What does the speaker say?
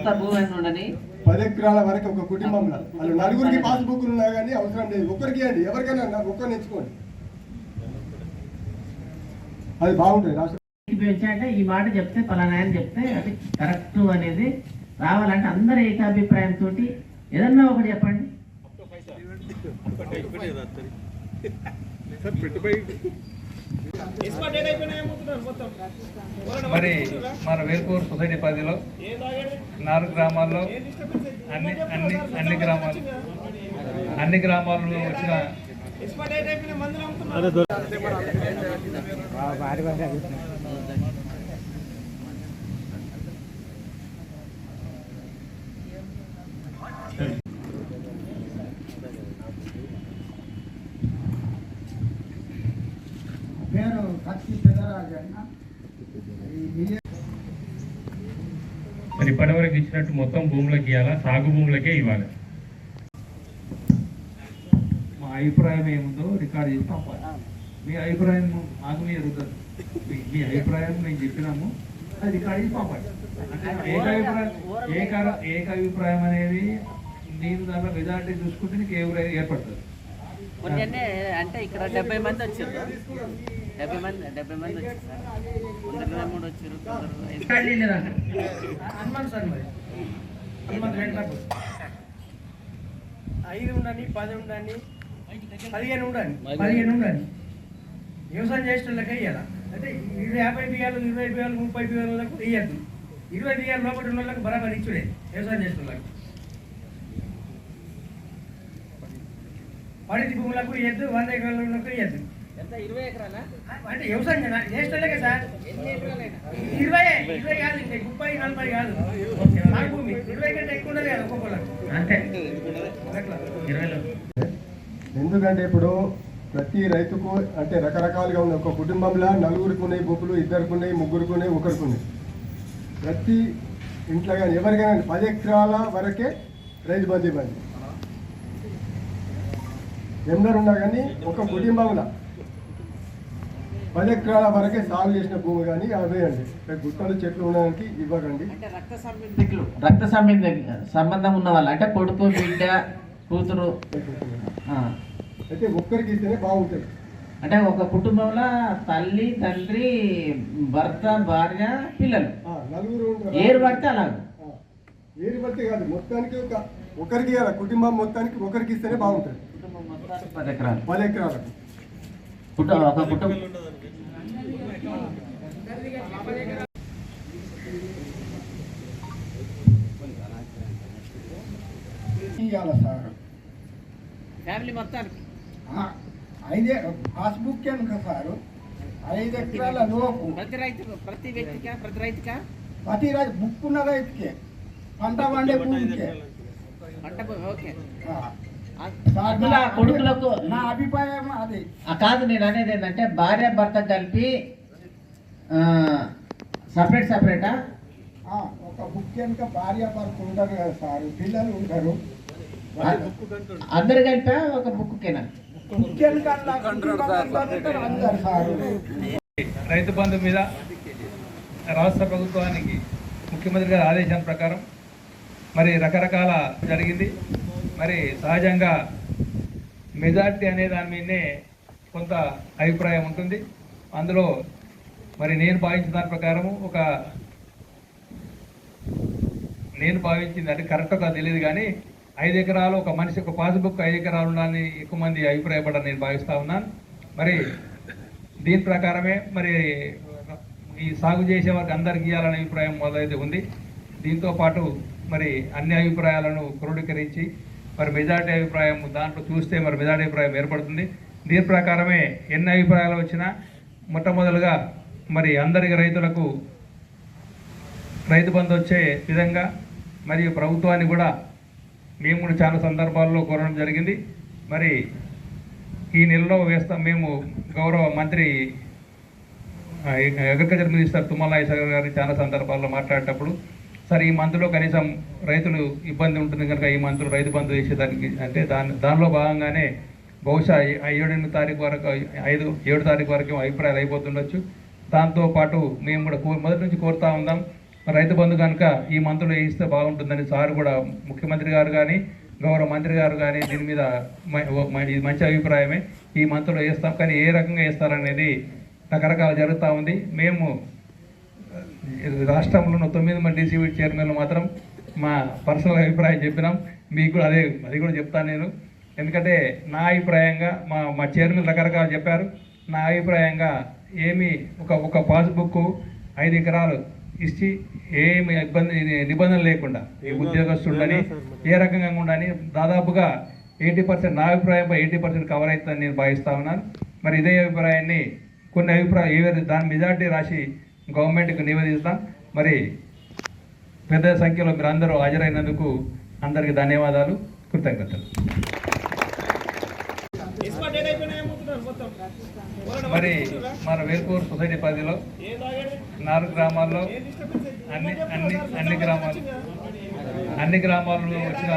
ఎంత భూమి అయినా ఉండని? పది ఎకరాల వరకు ఒక కుటుంబంలో. వాళ్ళు నలుగురికి పాస్బుక్లు ఉన్నా కానీ అవసరం లేదు. ఒక్కరికి ఇవ్వండి ఎవరికైనా ఒక్కరిని ఎంచుకోండి అది బాగుంటుంది. రాష్ట్ర పెంచాక ఈ మాట చెప్తే పలానా చెప్తే అది కరెక్ట్ అనేది రావాలంటే అందరూ ఏకాభిప్రాయంతో ఏదన్నా ఒకటి చెప్పండి. మరి మన వేల్పూర్ సొసైటీ పరిధిలో నాలుగు గ్రామాల్లో అన్ని అన్ని అన్ని గ్రామాలు అన్ని గ్రామాల్లో వచ్చిన కత్తి పెద్దరాజు అన్న ఈ విజయ మరి ఇప్పటివరకు ఇచ్చినట్టు మొత్తం భూములకు ఇవ్వాలా? సాగు భూములకే ఇవ్వాలి. మా అభిప్రాయం ఏముందో రికార్డ్ చేసి పంపాలి మీ అభిప్రాయం మాకు మీరు మీ- అభిప్రాయం మేము చెప్పినాము. అది రికార్డ్ చేసి పంపాలి అంటే ఏకాభిప్రాయం ఏక ఏకాభిప్రాయం అనేది నేను దాంట్లో మెజారిటీ చూసుకుంటే నీకు ఏ ఏర్పడుతుంది? కొన్ని అంటే ఇక్కడ డెబ్బై మంది వచ్చారు డెబ్బై మంది డెబ్బై మంది వచ్చారు సార్. కొందరు ఇరవై మూడు వచ్చారు హనుమాన్ సార్ ఐదు ఉండండి పది ఉండండి పదిహేను ఉండండి పదిహేను ఉండండి. వ్యవసాయం చేసిన లెక్క ఇవ్వాలా అంటే ఇరవై యాభై బియ్యాలు ఇరవై బియ్యాలు ముప్పై బియ్యాలకు ఇవ్వద్దు ఇరవై బియ్యాల లోపల ఉన్న వాళ్ళకి బరాబర్ ఇచ్చుడే వ్యవసాయం చేసేటోళ్ళకి పడితి భూములకు ఇవ్వద్దు వంద ఎకరాలకు ఇవ్వద్దు ఎంత? ఇరవై ఎకరాలా? అంటే వ్యవసాయం సార్. ఇరవై ఇరవై కాదు ఇంకా ముప్పై నలభై కాదు. భూమి ఇరవై కంటే ఎక్కువ ఉండదు కదా ఒక్కొక్కళ్ళకి. అంతే. అట్లా ఇరవైలో. ఎందుకంటే ఇప్పుడు ప్రతి రైతుకు అంటే రకరకాలుగా ఉన్న ఒక కుటుంబంలో నలుగురికి ఉన్నాయి బొక్కులు ఇద్దరికి ఉన్నాయి ముగ్గురికి ఉన్నాయి ఒకరికి ఉన్నాయి ప్రతి ఇంట్లో కానీ ఎవరికైనా పది ఎకరాల వరకే రైతు బంధు ఇవ్వండి ఎందరు ఉన్నా కానీ ఒక కుటుంబంలో పది ఎకరాల వరకే సాగు చేసిన భూమి కానీ అవేయండి. గుట్టలు చెట్లు ఉండడానికి ఇవ్వకండి. అంటే రక్త సంబంధికులు రక్త సంబంధ సంబంధం ఉన్న వాళ్ళు అంటే కొడుకు బిడ్డ కూతురు ఆ. అయితే ఒక్కరికి ఇస్తేనే బాగుంటుంది. అంటే ఒక కుటుంబంలో తల్లి తండ్రి భర్త భార్య పిల్లలు. ఏరు పడితే అలాగ. ఏరు బట్టి కాదు మొత్తానికి ఒక ఒకరికి ఇవ్వాలి? కుటుంబం మొత్తానికి ఒకరికి ఇస్తేనే బాగుంటుంది. పది ఎకరాలు పది ఎకరాలకు. కుటుంబం ఒక కుటుంబం ఇవ్వాలి సార్? ఫ్యామిలీ మొత్తానికి. ఆ, ఐదే పాస్బుక్ కనుక సార్? ఐదు ఎకరాల లోపు. ప్రతి రైతు ప్రతి వ్యక్తికా ప్రతి రైతుకా? ప్రతి రైతు బుక్ ఉన్న రైతుకే. పంట పండే భూమికే. కొడుకులకు నా అభిప్రాయం అది. ఆ కాదు నేను అనేది ఏంటంటే భార్య భర్త కలిపి సపరేట్ సపరేటా ఆ, ఒక బుక్ కనుక భార్య భర్త ఉంటారు కదా సార్. పిల్లలు ఉంటారు అందరు కలిపా ఒక బుక్కేనా బుక్ సార్. రైతు బంధు మీద రాష్ట్ర ప్రభుత్వానికి ముఖ్యమంత్రి గారి ఆదేశం ప్రకారం మరి రకరకాల జరిగింది. మరి సహజంగా మెజార్టీ అనే దాని మీదనే కొంత అభిప్రాయం ఉంటుంది. అందులో మరి నేను భావించిన దాని ప్రకారము ఒక నేను భావించింది అంటే కరెక్ట్గా తెలియదు కానీ ఐదు ఎకరాలు ఒక మనిషి ఒక పాస్బుక్ ఐదు ఎకరాలు ఉండాలని ఎక్కువ మంది అభిప్రాయపడని నేను భావిస్తూ ఉన్నాను. మరి దీని ప్రకారమే మరి ఈ సాగు చేసే వారికి అందరికి ఇవ్వాలనే అభిప్రాయం మొదలైతే ఉంది. దీంతో పాటు మరి అన్ని అభిప్రాయాలను క్రోడీకరించి మరి మెజార్టీ అభిప్రాయం దాంట్లో చూస్తే మరి మెజార్టీ అభిప్రాయం ఏర్పడుతుంది. దీని ప్రకారమే ఎన్ని అభిప్రాయాలు వచ్చినా మొట్టమొదలుగా మరి అందరికి రైతులకు రైతు బంధు వచ్చే విధంగా మరియు ప్రభుత్వాన్ని కూడా మేము కూడా చాలా సందర్భాల్లో కోరడం జరిగింది. మరి ఈ నెలలో వేస్తాం మేము గౌరవ మంత్రి అగ్రికల్చర్ మినిస్టర్ తుమ్మల నాగేశ్వర చాలా సందర్భాల్లో మాట్లాడేటప్పుడు సరే ఈ మంత్లో కనీసం రైతులు ఇబ్బంది ఉంటుంది కనుక ఈ మంత్లో రైతు బంధు చేసేదానికి అంటే దాని దానిలో భాగంగానే బహుశా ఏడెనిమిది తారీఖు వరకు ఐదు ఏడు తారీఖు వరకు అభిప్రాయాలు అయిపోతుండొచ్చు. దాంతో పాటు మేము కూడా కో- మొదటి నుంచి కోరుతా ఉందాం రైతు బంధు కనుక ఈ మంత్లో వేయిస్తే బాగుంటుందని సార్ కూడా ముఖ్యమంత్రి గారు కానీ గౌరవ మంత్రి గారు కానీ దీని మీద మ- ఇది మంచి అభిప్రాయమే. ఈ మంత్లో వేస్తాం కానీ ఏ రకంగా వేస్తారనేది రకరకాల జరుగుతూ ఉంది. మేము రాష్ట్రంలో ఉన్న తొమ్మిది మంది డీసీబీ చైర్మన్లు మాత్రం మా పర్సనల్ అభిప్రాయం చెప్పినాం. మీకు కూడా అదే అది కూడా చెప్తాను నేను. ఎందుకంటే నా అభిప్రాయంగా మా మా చైర్మన్ రకరకాలు చెప్పారు. నా అభిప్రాయంగా ఏమి ఒక ఒక పాస్బుక్ ఐదు ఎకరాలు ఇచ్చి ఏమి ఇబ్బంది నిబంధన లేకుండా ఈ ఉద్యోగస్తుడని ఏ రకంగా ఉండని దాదాపుగా ఎయిటీ పర్సెంట్ నా అభిప్రాయం ఎయిటీ పర్సెంట్ కవర్ అవుతుందని నేను భావిస్తా ఉన్నాను. మరి ఇదే అభిప్రాయాన్ని కొన్ని అభిప్రాయం ఏవైతే దాని మెజార్టీ రాసి గవర్నమెంట్కి నివేదిస్తాం. మరి పెద్ద సంఖ్యలో మీరు అందరూ హాజరైనందుకు అందరికీ ధన్యవాదాలు. కృతజ్ఞతలు. మరి మన వేల్పూర్ సొసైటీ పరిధిలో నాలుగు గ్రామాల్లో అన్ని అన్ని అన్ని గ్రామాలు అన్ని గ్రామాల్లో వచ్చిన